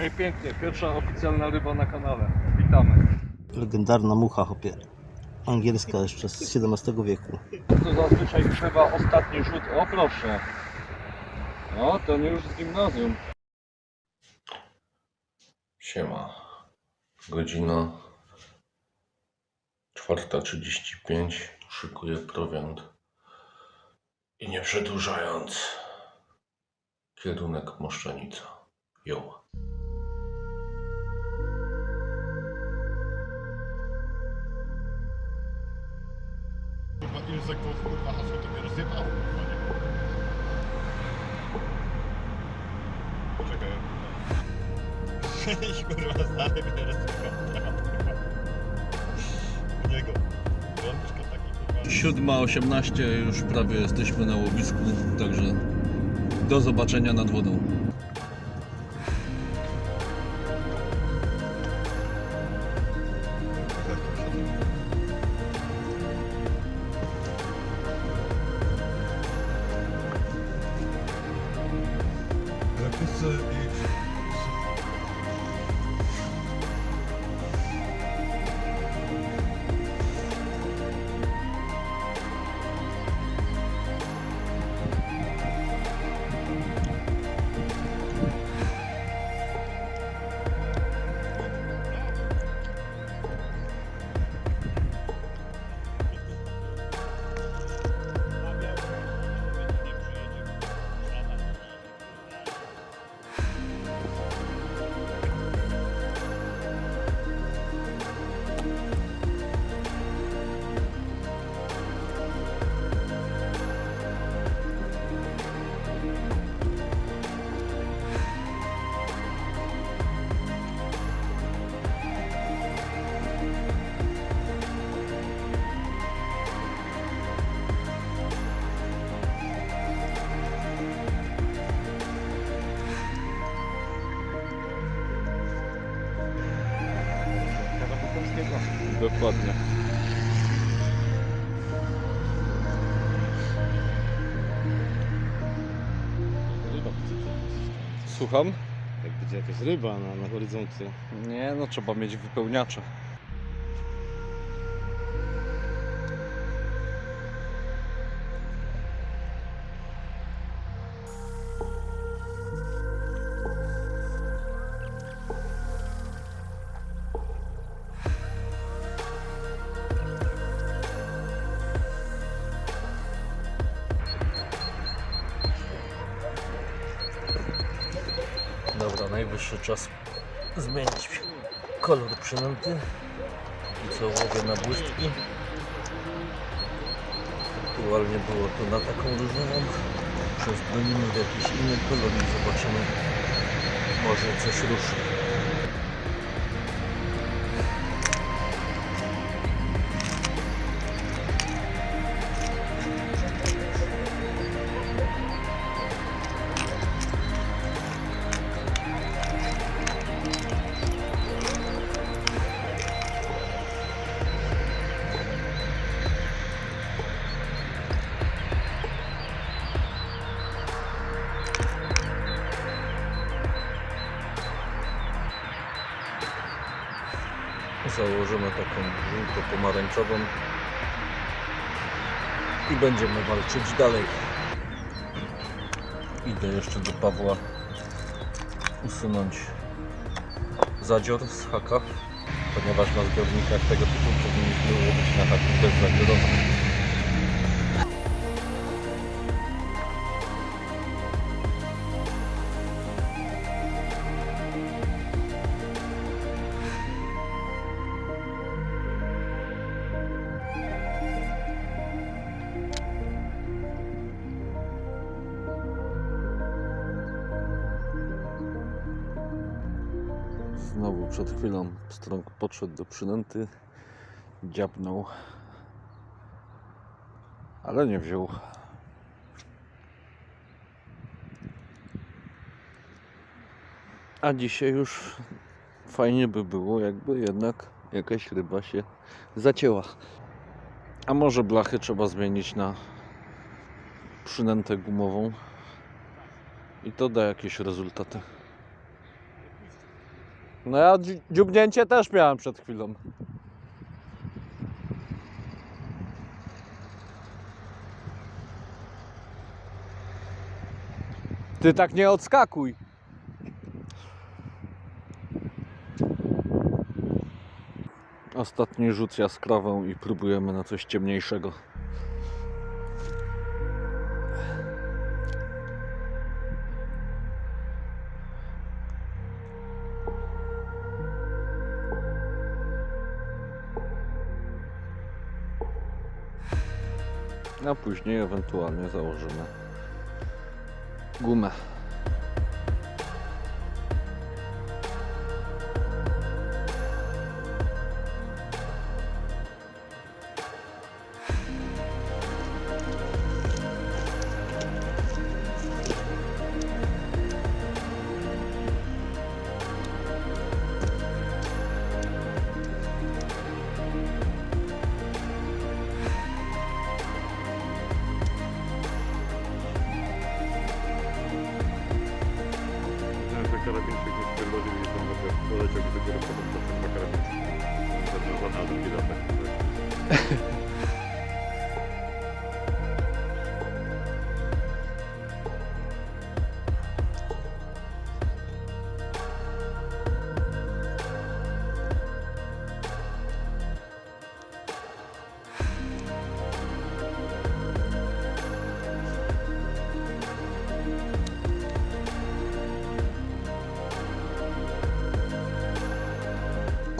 Ej, pięknie, pierwsza oficjalna ryba na kanale. Witamy. Legendarna mucha, hopie. Angielska jeszcze z XVII wieku. To zazwyczaj chyba ostatni rzut. O proszę. O, ten już z gimnazjum. Siema. Godzina 4.35. Szykuję prowiant. I nie przedłużając, kierunek Moszczenica. Jo. Kurwa, ile sekund, kurwa, hasło to mnie rozjebało, kurwa, nie? Czekaj. I kurwa, stary mnie rozjebało. U niego. Rączka taki, kurwa. 7.18 już prawie jesteśmy na łowisku, także do zobaczenia nad wodą. Dokładnie. Ryba, Słucham? Jak będzie jakaś ryba na, na horyzoncie. Nie, no trzeba mieć wypełniacze. Najwyższy czas zmienić kolor przynęty. I co łowię na błystki. Aktualnie było to na taką różową. Przezbronimy w jakiś inny kolor i zobaczymy. Może coś ruszy. Założymy taką żółto-pomarańczową i będziemy walczyć dalej. Idę jeszcze do Pawła usunąć zadzior z haka, ponieważ na zbiornikach tego typu powinniśmy łowić na haku bez zadziorowa. Przed chwilą strąg podszedł do przynęty, dziabnął, ale nie wziął. A dzisiaj już fajnie by było, jakby jednak jakaś ryba się zacięła. A może blachy trzeba zmienić na przynętę gumową i to da jakieś rezultaty. No ja dzi- dziubnięcie też miałem przed chwilą. Ty tak nie odskakuj. Ostatni rzut jaskrawą i próbujemy na coś ciemniejszego. A później ewentualnie założymy gumę. Karabinczyk mi spierdolił i tam poleciał mi dopiero potem na karabinczyk. Zawiązany na drugi latek.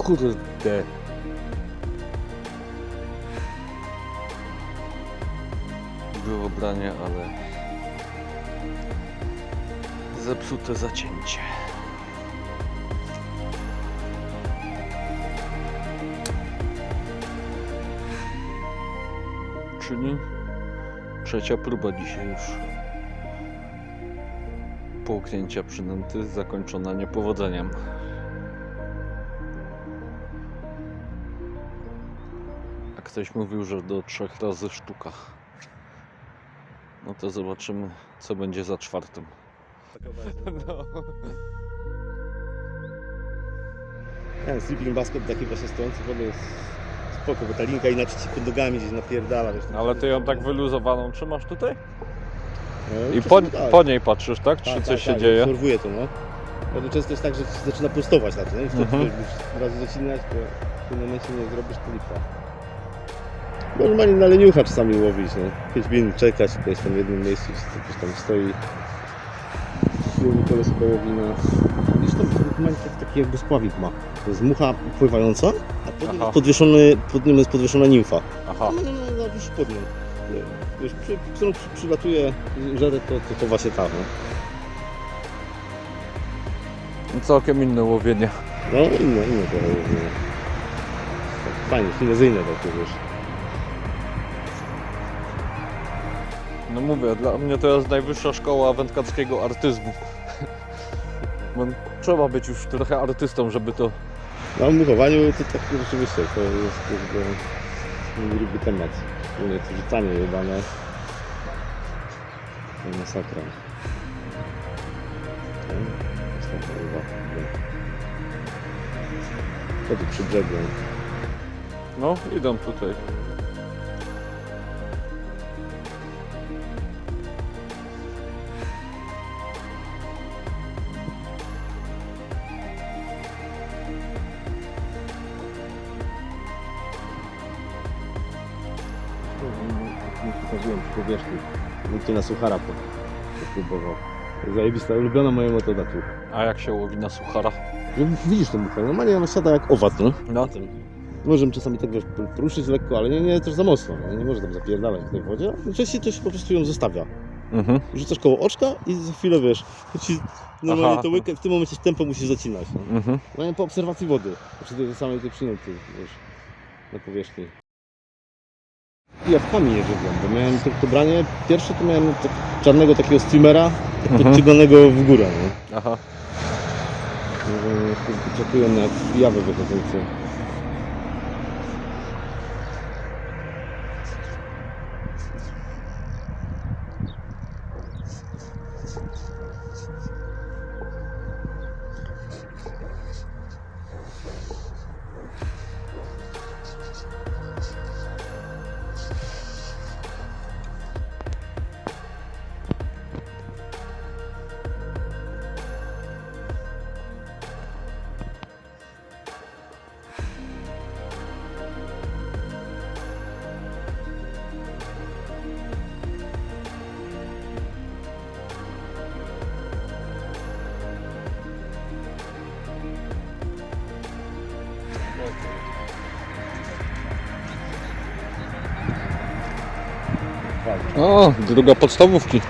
Kurde. Było ale zepsute zacięcie. Czyli trzecia próba dzisiaj już. Połknięcia przynęty zakończona niepowodzeniem. Ktoś mówił, że do trzech razy sztuka. No to zobaczymy, co będzie za czwartym. No. Ten sleeping basket taki właśnie stojący w ogóle jest spoko, bo ta linka inaczej ci pod nogami gdzieś napierdala. Wiesz, Ale ty ją tak wyluzowaną trzymasz tutaj? No, I po, tak. po niej patrzysz, tak? Czy Tak, coś tak, się tak, dzieje? Obserwuję to, no. Bardzo często jest tak, że zaczyna prostować na to, nie? I wtedy Mhm. musisz od razu zacinać, bo w tym momencie nie zrobisz to lipa. Bo Normalnie na leniucha czasami łowić, no. 5 minut czekać, gdzieś tam w jednym miejscu, gdzieś tam stoi. Siłowy koleś chyba łowi na... Tam normalnie taki, taki jakby spławik ma. To jest mucha pływająca, a pod nim, Aha. jest podwieszony, pod nim jest podwieszona nimfa. Aha. No, no, no, no, już pod nią. Wiesz, przy, którą przy, przylatuje żerę, to, to, to właśnie ta, no. Całkiem inne łowienie. No inne, inne to robię. Tak fajnie, finezyjne takie, wiesz. Mówię, dla mnie to jest najwyższa szkoła wędkarskiego artyzmu. Bo trzeba być już trochę artystą, żeby to... Na muchowaniu to tak rzeczywiście, to jest jakby mój lubi temat. Szczególnie to rzucanie jebane. To masakra. Taka uwaga. To tu przy brzegu. No, idą tutaj. Pokazuję przy powierzchni. Nikt nie na suchara po- popróbował. Zajebista, ulubiona moja metoda tu. A jak się łowi na suchara? No, widzisz ten muchę, normalnie ona siada jak owad, no. No. Możemy czasami tak wiesz, poruszyć lekko, ale nie, nie też za mocno, nie, nie może tam zapierdalać w tej wodzie. Najczęściej to się po prostu ją zostawia. Mhm. Rzucasz koło oczka i za chwilę wiesz, to ci normalnie Aha. to w tym momencie tempo musisz zacinać. No. Mhm. Normalnie po obserwacji wody, przy tej samej tej przynęty, wiesz, na powierzchni. Ja w kamień nie żywiam, bo miałem to branie, pierwsze to miałem tak, czarnego takiego streamera, tak Mhm. podciąganego w górę, no. Aha. Czekuję na jawy wychodzące. O, druga podstawówki.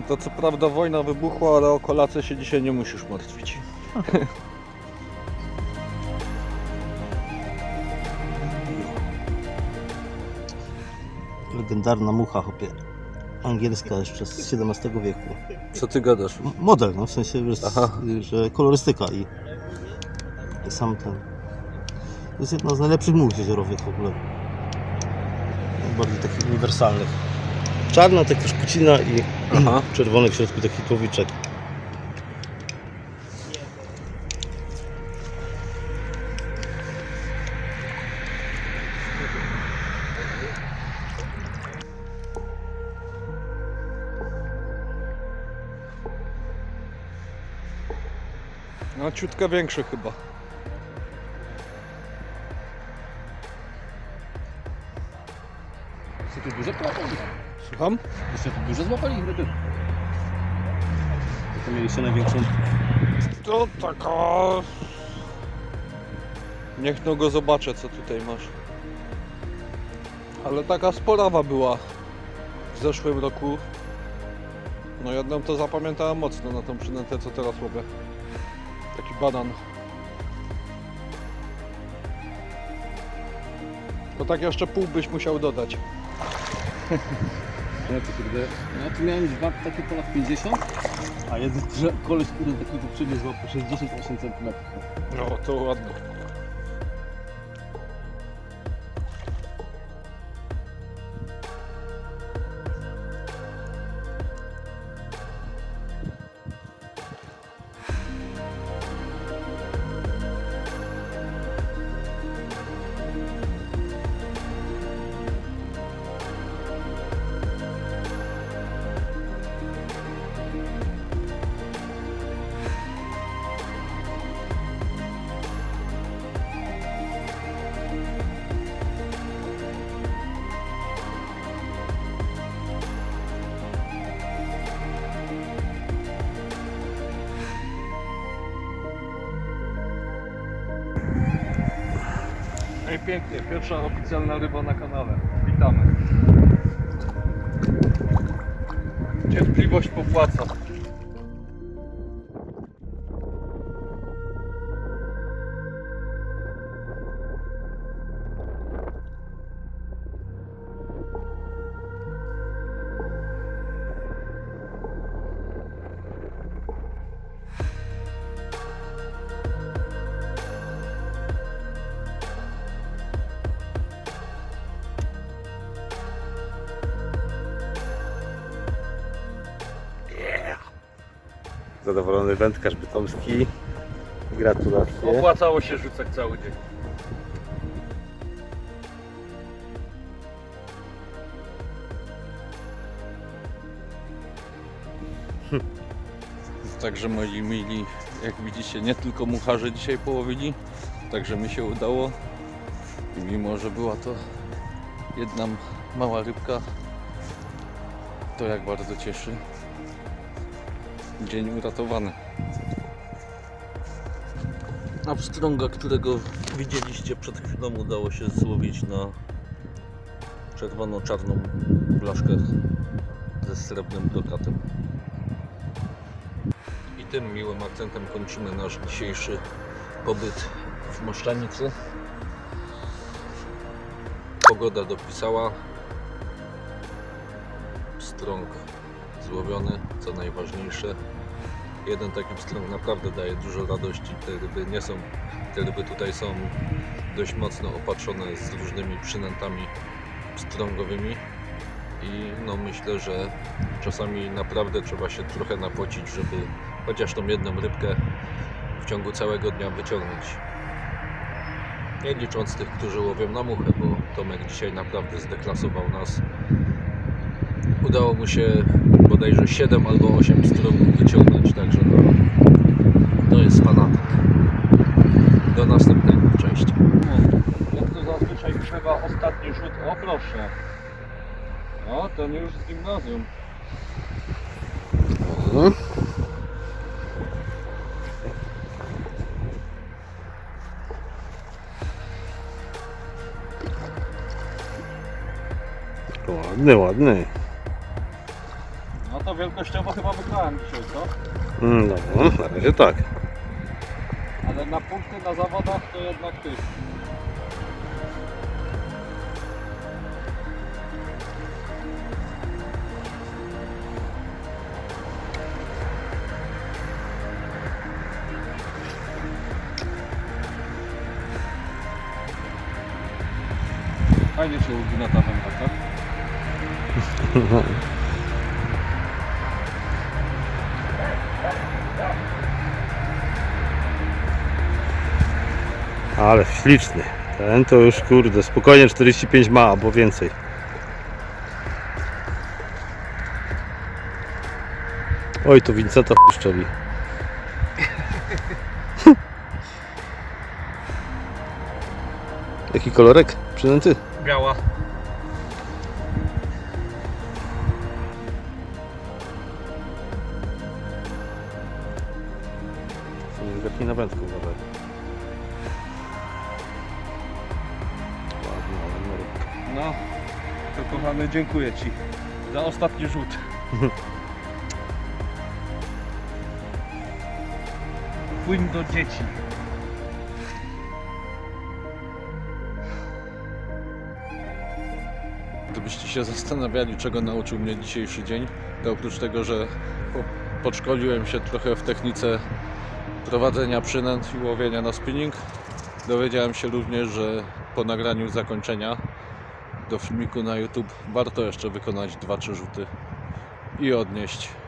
No to co prawda wojna wybuchła, ale o kolację się dzisiaj nie musisz martwić. legendarna mucha, chopie. Angielska jeszcze z XVII wieku. Co ty gadasz? M- Model, no w sensie, że, Aha. że kolorystyka i, i sam ten. To jest jedna z najlepszych much jeziorowych w ogóle. Najbardziej takich uniwersalnych. Czarna, taka szpucina i Aha. czerwony w środku taki powiczek. No ciutkę większy chyba. Słucham? Jeszcze tu duże złapali ryby. To mieliście największą To taka... Niech no go zobaczę co tutaj masz. Ale taka sporawa była w zeszłym roku. No jedną to zapamiętałem mocno na tą przynętę co teraz łowię. Taki banan. To tak jeszcze pół byś musiał dodać. Ja to kurde, ja tu miałem dwa takie po lat 50, a jeden koleś, który taki tu przybiegł złapał 68 cm. No to ładnie. Ej pięknie, pierwsza oficjalna ryba na kanale. Witamy. Cierpliwość popłaca. Zadowolony wędkarz bytomski. Gratulacje. Opłacało się rzucać cały dzień. Także moi mili, jak widzicie, nie tylko mucharze dzisiaj połowili, także mi się udało. I mimo, że była to jedna mała rybka, to jak bardzo cieszy. Dzień uratowany. A pstrąga, którego widzieliście przed chwilą, udało się złowić na czerwono-czarną blaszkę ze srebrnym brokatem. I tym miłym akcentem kończymy nasz dzisiejszy pobyt w Moszczanicy. Pogoda dopisała. Pstrąg złowiony, co najważniejsze. Jeden taki pstrąg naprawdę daje dużo radości. Te ryby nie są, te ryby tutaj są dość mocno opatrzone z różnymi przynętami pstrągowymi i no myślę, że czasami naprawdę trzeba się trochę napocić, żeby chociaż tą jedną rybkę w ciągu całego dnia wyciągnąć. Nie licząc tych, którzy łowią na muchę, bo Tomek dzisiaj naprawdę zdeklasował nas. Udało mu się bodajże 7 albo 8 strun wyciągnąć, także no, to jest fanatyk. Do następnego, cześć. Jak to zazwyczaj trzeba ostatni rzut, o proszę. O, ten już z gimnazjum. Mhm. Ładny, ładny. No wielkościowo chyba wygrałem dzisiaj, co? Mm, No, na razie tak. Ale na punkty na zawodach to jednak ty. Fajnie się ugina ta wędka, co? Ale śliczny. Ten to już kurde, spokojnie 45 ma albo więcej. Oj, tu Vincenta puszczeli. Jaki kolorek przynęty? Biała. Jaki na wędku dziękuję Ci za ostatni rzut. Płyń do dzieci. Gdybyście się zastanawiali, czego nauczył mnie dzisiejszy dzień, to oprócz tego, że po- podszkoliłem się trochę w technice prowadzenia przynęt i łowienia na spinning, dowiedziałem się również, że po nagraniu zakończenia do filmiku na YouTube. Warto jeszcze wykonać 2-3 rzuty i odnieść